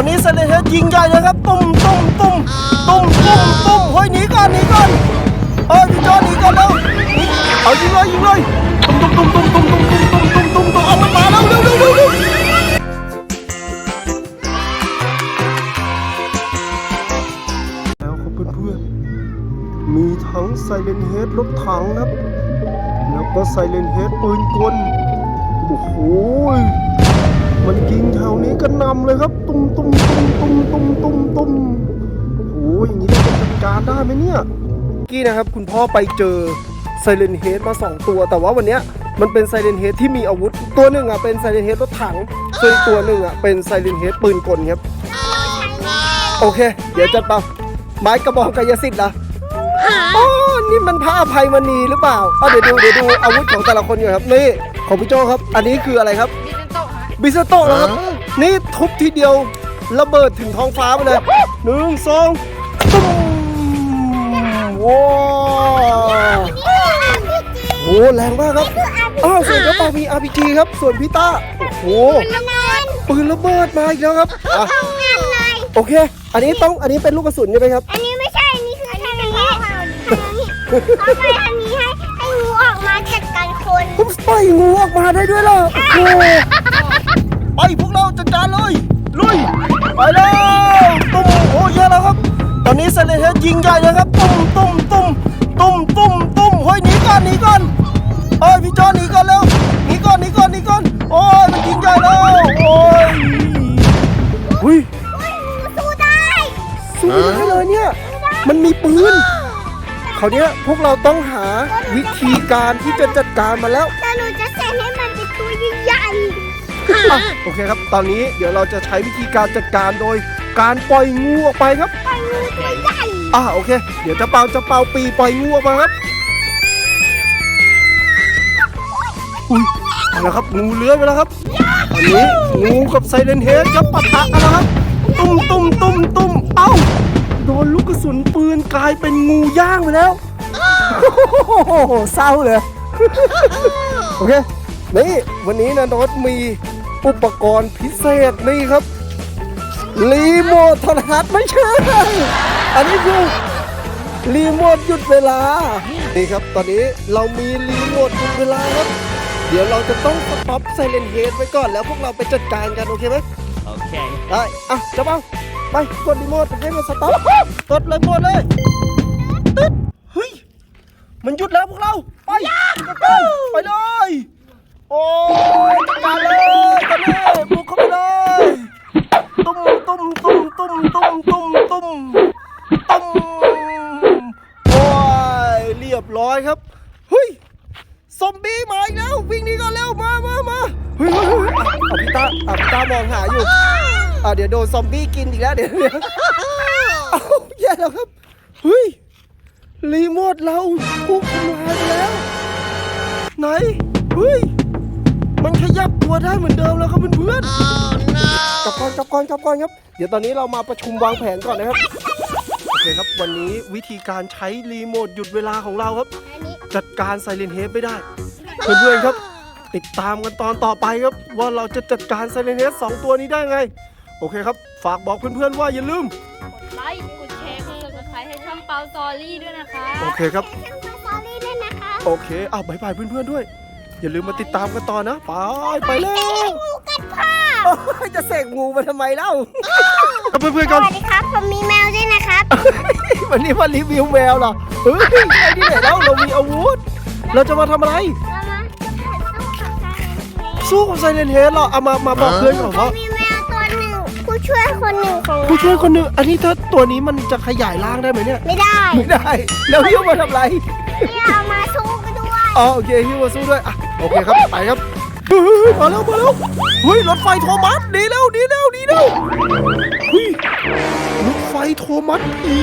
อนนี้เซเลเฮดยิงใหญ่เลยครับตุ้มตุ้มตุ้มตุ้มตุ้มตุ้มเฮ้ยหนีก่อนหนีก่อนเอ้ยพี่โจหนีก่อนเร็วเอายิงเลยยิงเลยตุ้มตุ้มตุ้มตุ้มตุ้มตุ้มตุ้มตุ้มตุ้มตุ้มเอามันมาแล้วเร็วเร็วเร็วเร็วแล้วครับเพื่อนๆมีทั้งไซเลนเฮดรถถังครับ แล้วก็ไซเลนเฮดปืนกลโอ้โห มันยิงแถวนี้ก็นำเลยครับ ตุ้มตุ้มตุ้มตุ้มตุ้มตุ้มตุ้มโอ้โหอย่างนี้เราจะจัดการได้ไหมเนี่ยกี้นะครับ คุณพ่อไปเจอไซเลนเฮดมา 2 ตัว แต่ว่าวันเนี้ยมันเป็นไซเลนเฮดที่มีอาวุธ ตัวหนึ่งอะเป็นไซเลนเฮดรถถังส่วนอีกตัวหนึ่งอะเป็นไซเลนเฮดปืนกลครับ โอเค เดี๋ยวจัดเปาไม้กระบอกกายสิทธิ์เหรออ๋อนี่มันพระอภัยมณีหรือเปล่าอะเดี๋ยวดูเดี๋ยวดูอาวุธของแต่ละคนอยู่ครับนี่ของพี่โจครับ อันนี้คืออะไรครับ บิสโตะแล้วครับ นี่ทุบทีเดียวระเบิดถึงท้องฟ้าไปเลยหนึ่งสองตุ้มว้าวโอ้แรงมากครับอ้าวส่วนกระเป๋ามี RPG ครับ ส่วนพี่ต้าโอ้โหปืนระเบิดมาอีกแล้วครับอะโอเค อันนี้ต้องอันนี้เป็นลูกกระสุนใช่ไหมครับ อันนี้ไม่ใช่ อันนี้คืออันนี้เอาไปอันนี้ให้ให้งูออกมาจัดการคนผมปล่อยงูออกมาได้ด้วยเหรอโอ้โห ไปพวกเราจัดการเลยลุยไปแล้วตุ้มโอ้เยอะแล้วครับ ตอนนี้เซเลเฮดยิงใหญ่เลยครับตุ้มตุ้มตุ้มตุ้มตุ้มตุ้มเฮ้ยหนีก่อนหนีก่อนเอ้ยพี่จอนหนีก่อนเร็วหนีก่อนหนีก่อนหนีก่อนโอ้ยมันยิงใหญ่แล้วโอ้ยหุ้ยสู้ได้สู้ได้เลยเนี่ยมันมีปืนคราวเนี้ยพวกเราต้องหาวิธีการที่จะจัดการมาแล้วแต่หนูจะเซ็นให้ อะโอเคครับ ตอนนี้เดี๋ยวเราจะใช้วิธีการจัดการโดยการปล่อยงูออกไปครับๆปล่อยงูตัวใหญ่อ่าโอเค เดี๋ยวจะเป่าจะเป่าปีปล่อยงูออกมาครับ อุ้ยเอาละครับงูเลื้อยไปแล้วครับ ตอนนี้งูกับไซเรนเฮดครับปะทะกันแล้วครับ ตุ้มตุ้มตุ้มตุ้มเอ้า โดนลูกกระสุนปืนกลายเป็นงูย่างไปแล้ว โอ้โหเศร้าเลย โอเค นี่ วันนี้นะโนตมี อุปกรณ์พิเศษนี่ครับรีโมทโทรทัศน์ไม่ใช่ อันนี้คือรีโมทหยุดเวลา นี่ครับ ตอนนี้เรามีรีโมทหยุดเวลาครับ เดี๋ยวเราจะต้องสต็อปไซเลนเฮดไว้ก่อนแล้วพวกเราไปจัดการกัน โอเคไหม Okay. ได้ อะจะเปาไปกดรีโมทให้มันสต็อปกดเลยหมดเลยตึ๊ดเฮ้ย มันหยุดแล้วพวกเรา ไป ไปเลย โอ้ ตาอะพี่ตามองหาอยู่อะเดี๋ยวโดนซอมบี้กินอีกแล้วเดี๋ยวเดี๋ยวเอ้าแย่แล้วครับเฮ้ยรีโมทเราถูกทำลายไปแล้ว ไหนเฮ้ยมันขยับตัวได้เหมือนเดิมแล้วครับเพื่อนๆกลับก่อนกลับก่อนกลับก่อนครับ เดี๋ยวตอนนี้เรามาประชุมวางแผนก่อนนะครับโอเคครับวันนี้วิธีการใช้รีโมทหยุดเวลาของเราครับอันนี้จัดการไซเรนเฮดไม่ได้ เพื่อนๆครับ ติดตามกันตอนต่อไปครับ ว่าเราจะจัดการไซเรนเฮดสองตัวนี้ได้ไง โอเคครับ ฝากบอกเพื่อนๆว่าอย่าลืม กดไลค์ กดแชร์กด subscribe ให้ช่องเปาซอรี่ด้วยนะคะ โอเคครับ ช่างมาซอรี่ด้วยนะคะ โอเคอ้าวบายบายเพื่อนๆด้วย อย่าลืมมาติดตามกันต่อนะไปไปแล้ว งูกัดพ่อโอ้ยจะเสกงูมาทำไมเล่าครับเพื่อนๆสกันวัสดีครับ ผมมีแมวด้วยนะครับ วันนี้มารีวิวแมวเหรอเฮ้ยไอ้นี่ไหนแล้วเรามีอาวุธ เราจะมาทำอะไรเรามา สู้กับไซเรนเฮดเหรอเอามามาบอกเพื่อนก่อนจะว่ามีแมวตัวหนึ่งผู้ช่วยคนหนึ่งของเราผู้ช่วยคนหนึ่งอันนี้ถ้าตัวนี้มันจะขยายร่างได้ไหมเนี่ย ไม่ได้ไม่ได้ แล้วฮิวมาทำไรที่เอามาสู้กันด้วยอ๋อโอเคฮิวมาสู้ด้วยอะโอเคครับไปครับเฮ้ยมาแล้วมาแล้วเฮ้ยรถไฟโทมัสดีแล้วดีแล้วดีแล้วเฮ้ยรถไฟโทมัสผี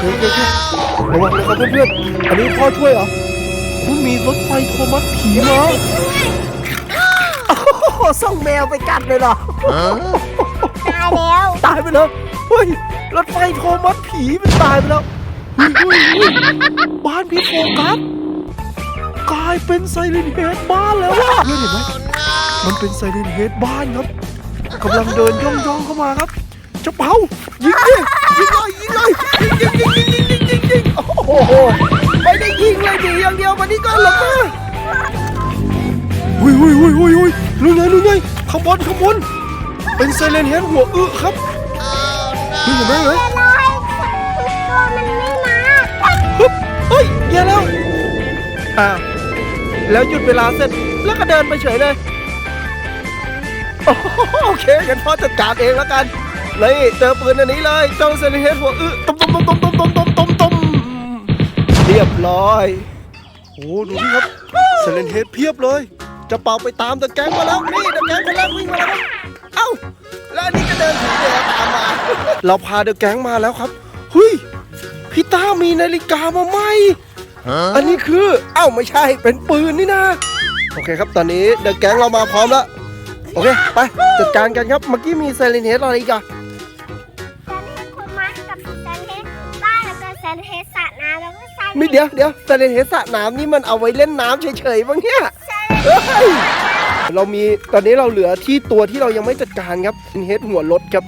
โอเคโอเคโอเคระวังนะครับเพื่อนๆอันนี้พ่อช่วยเหรอคุณมีรถไฟโทมัสผีมาโอ้โห ส่งแมวไปกัดเลยเหรอตายแล้วตายไปแล้วเฮ้ยรถไฟโทมัสผีมันตายไปแล้วเฮ้ยเฮ้ยเฮ้ยบ้านพี่โฟกัสกลายเป็นไซเรนเฮดบ้านแล้วว่ะเพื่อนเห็นไหมมันเป็นไซเรนเฮดบ้านครับกำลังเดินย่องย่องๆเข้ามาครับเจ้าเปายิงดิยิงเลยยิงเลยยิงยิงยิงยิงยิงยิงยิงยิงโอ้โหไม่ได้ยิงเลยดีอย่างเดียววันนี้ก็หลบมาหุยหุยหุยหุยหุย นู่นไงนู่นไงข้างบนข้างบนเป็นไซเลนเฮดหัวอึครับนี่เห็นไหมเห็นไหมเดี๋ยวรอให้ตัวมันไม่มาปึ๊บเฮ้ยแย่แล้วอ้าวแล้วหยุดเวลาเสร็จแล้วก็เดินไปเฉยเลยโอ้โหโอเคงั้นพ่อจัดการเองแล้วกัน เลยเจอปืนอันนี้เลยเจ้าเซนเฮดหัวอึตุ้มตุ้มตุ้มตุ้มตุ้มตุ้มตุ้มตุ้มตุ้มเรียบร้อยโอ้ดูนี่ครับเซเลนเฮดเพียบเลย จะเป่าไปตามตะแกรงมาแล้วนี่ตะแกรงคนแรกวิ่งมาแล้วครับเอ้าแล้วอันนี้ก็เดินถือเรือตามมา เราพาเดอะแก๊งมาแล้วครับเฮ้ยพี่ต้ามีนาฬิกามาไหมอันนี้คือเอ้าไม่ใช่เป็นปืนนี่นะโอเคครับตอนนี้เดอะแก๊งเรามาพร้อมแล้วโอเคไปจัดการกันครับเมื่อกี้มีไซเรนเฮดอะไรอีกอะจะเล่นคนมากับแซนเทสบ้านแล้วก็แซนเทสสระน้ำแล้วก็แซนมีเดี๋ยวเดี๋ยวไซเรนเฮดสระน้ำนี่มันเอาไว้เล่นน้ำเฉยๆบ้างเนี่ย เฮ้ยเรามีตอนนี้เราเหลือที่ตัวที่เรายังไม่จัดการครับเฮดหัวรถครับ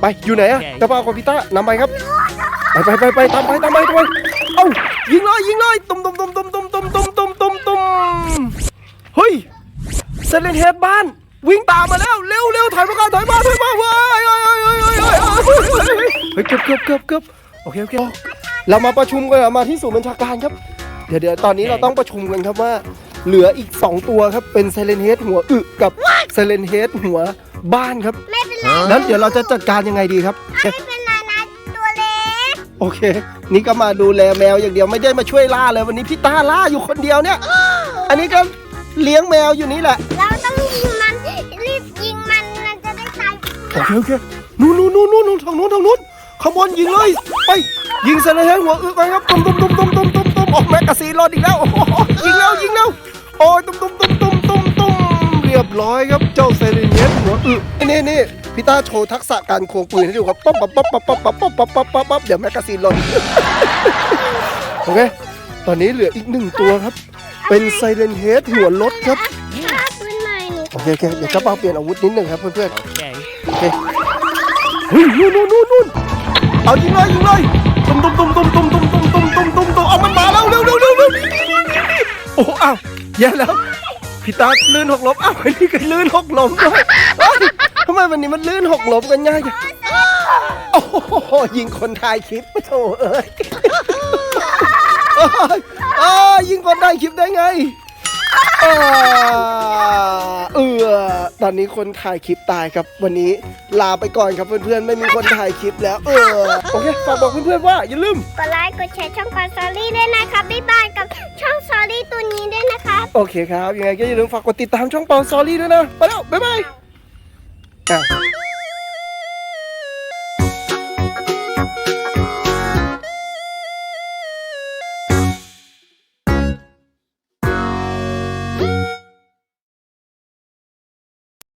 ไปอยู่ไหนอะกระเป๋าคอมพิวเตอร์นำไปครับ ไปไปไปไปตามไปตามไปตามไปเอ้ายิงเลยยิงเลยตุ้มตุ้มตุ้มตุ้มตุ้มตุ้มตุ้มตุ้มตุ้มตุ้มเฮ้ยไซเรนเฮดบ้าน วิ่งตามมาแล้วเร็วเร็วถอยมาก่อนถอยมาถอยมาเว้ยเฮ้ยเฮ้ยเฮ้ยเฮ้ยเฮ้ยเฮ้ยเกือบเกือบเกือบเกือบโอเคโอเคเรามาประชุมกันมาที่ศูนย์บัญชาการครับ เดี๋ยวเดี๋ยวตอนนี้เราต้องประชุมกันครับว่า เหลืออีก 2 ตัวครับ เป็นไซเรนเฮดหัวอึกับไซเรนเฮดหัวบ้านครับ ไม่เป็นไรนั้นเดี๋ยวเราจะจัดการยังไงดีครับ ไม่เป็นไรนะตัวเล็กโอเค นี่ก็มาดูแลแมวอย่างเดียวไม่ได้มาช่วยล่าเลยวันนี้พี่ต้าล่าอยู่คนเดียวเนี่ย อันนี้ก็เลี้ยงแมวอยู่นี่แหละ เราต้องยิงมันรีบยิงมันมันจะได้ตายโอเคโอเคนู่นนู่นนู่นนู่นนู่นทางนู้นทางนู้นขบวนยิงเลยไปยิงเสร็จแล้วหัวอึไปครับตุ้มตุ้มตุ้มตุ้มตุ้มตุ้มตุ้มออกแมกกาซีนรอดอีกแล้วโอ้โห โอ้ยตุ้มตุ้มตุ้มตุ้มตุ้มตุ้มเรียบร้อยครับเจ้าเซเลเนียสหัวอึนี่นี่พี่ต้าโชว์ทักษะการควงปืนให้ดูครับป๊อปป๊อปป๊อปป๊อปป๊อปป๊อปป๊อปป๊อปป๊อปป๊อปเดี๋ยวแมกกาซีนหล่นโอเคตอนนี้เหลืออีกหนึ่งตัวครับ เป็นไซเรนเฮดหัวรถครับถ้าปืนใหม่นี่โอเคโอเคเดี๋ยวจะเปาเปลี่ยนอาวุธนิดหนึ่งครับเพื่อนโอเคๆโอเคเฮ้ยนู่นนู่นนู่นนู่นเอายิงเลยยิงเลยตุ้มตุ้มตุ้มตุ้มตุ้มตุ้มตุ้มตุ้มตุ้มตุ้มตุ้มเอามันมาแล้วเร็วเร็วเร็วเร็วโอ้อ้าว แย่แล้วพี่ตาลื่นหกล้มอ้าวไอ้นี่ก็ลื่นหกล้มด้วยเฮ้ยทำไมวันนี้มันลื่นหกล้มกันง่ายจังโอ้โหยิงคนถ่ายคลิปโถเอ้ยเอ้ยเอ้ยยิงคนถ่ายคลิปได้ไงเออเออต อนนี้คนถ่ายคลิปตายครับ วันนี้ลาไปก่อนครับเพื่อนๆ ไม่มีคนถ่ายคลิปแล้ว เออ โอเค ฝากบอกเพื่อนๆว่าอย่าลืม กดไลค์ กดแชร์ช่องกอนซอรี่ด้วยนะครับบ๊ายบายกับช่องซอรี่ตัวนี้ด้วยนะครับโอเคครับ ยังไงก็อย่าลืมฝากกดติดตามช่องเปาซอรี่ด้วยนะ ไปแล้ว บ๊ายบายอะ